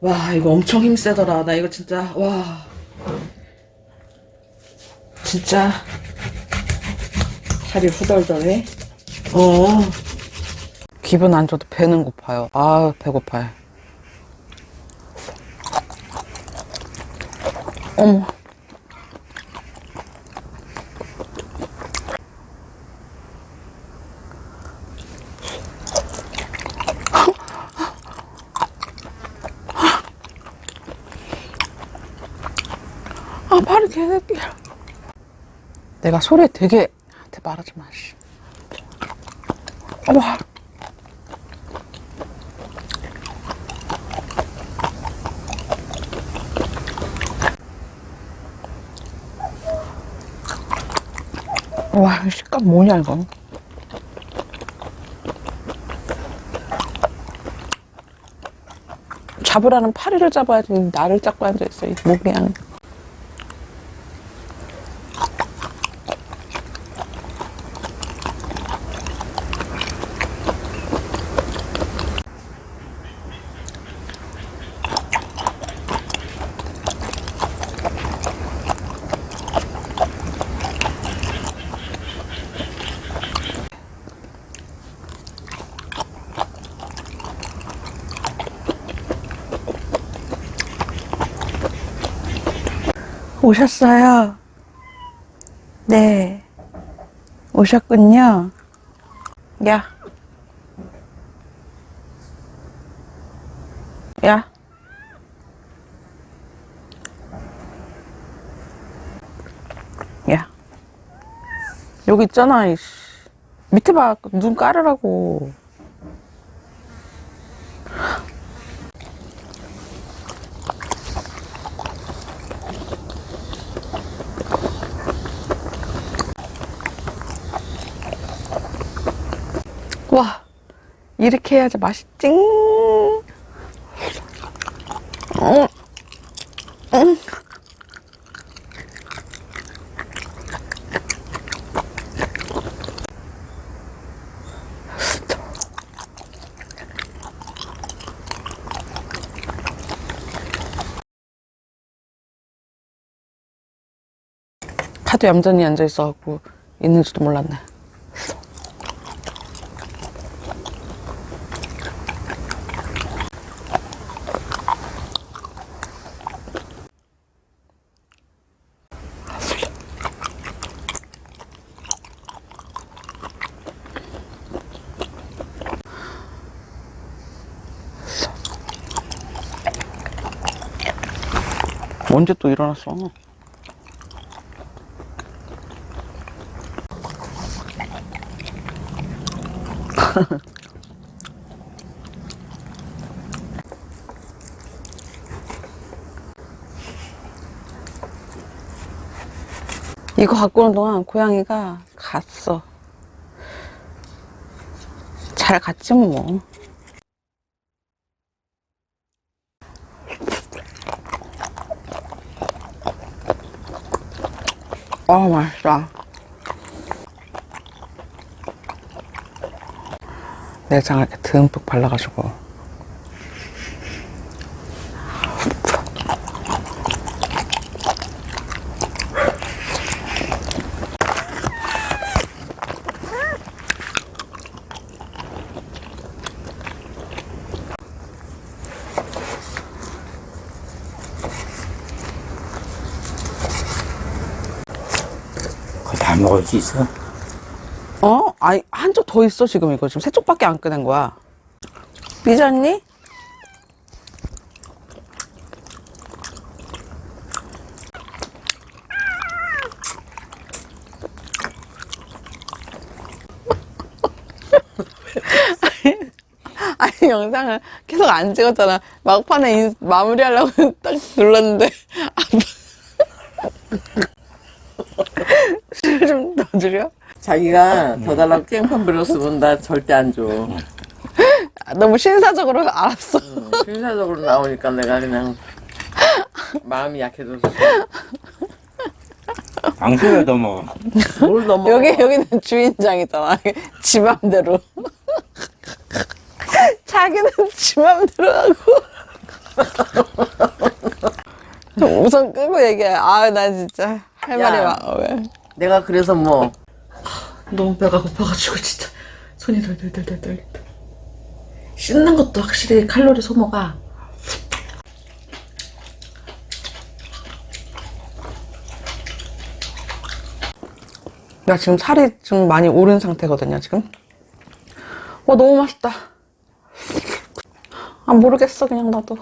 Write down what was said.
와 이거 엄청 힘세더라. 나 이거 진짜 와. 진짜. 살이 후덜덜해. 어. 기분 안 좋아도 배는 고파요. 아 배고파요. 어머 아 발이 개새끼야 내가 소리 되게 한테 말하지 마 씨. 와 와, 이 식감 뭐냐, 이거. 잡으라는 파리를 잡아야지 나를 잡고 앉아있어, 이 모기양. 오셨어요? 네. 오셨군요. 야. 야. 야. 여기 있잖아, 이씨. 밑에 봐. 눈 깔으라고. 와, 이렇게 해야지 맛있지. 응. 응. 하도 얌전히 앉아 있어갖고 있는지도 몰랐네. 언제 또 일어났어? 이거 갖고 오는 동안 고양이가 갔어. 잘 갔지 뭐. 아 맛있다. 내장을 이렇게 듬뿍 발라가지고. 다 먹을 수 있어? 어? 아니 한쪽 더 있어 지금 이거 지금 세 쪽밖에 안 꺼낸 거야. 삐졌니? 아니 영상을 계속 안 찍었잖아. 막판에 인- 마무리하려고 딱 눌렀는데 술 좀더 드려? 자기가 더 달라고 깽판 부렸으면 나 절대 안 줘. 아, 너무 신사적으로 알았어. 필사적으로 나오니까 내가 그냥 마음이 약해져서 방송에 넘어. 뭘 넘어. 여기 여기는 주인장이잖아. 지 맘대로. 자기는 지 맘대로 하고. 우선 끄고 얘기해. 아, 나 진짜 할 야. 말이 많아. 왜? 내가 그래서 뭐 너무 배가 고파가지고 진짜 손이 덜덜덜덜덜 씻는 것도 확실히 칼로리 소모가 나 지금 살이 좀 많이 오른 상태거든요, 지금. 와, 너무 맛있다. 아, 모르겠어, 그냥 나도.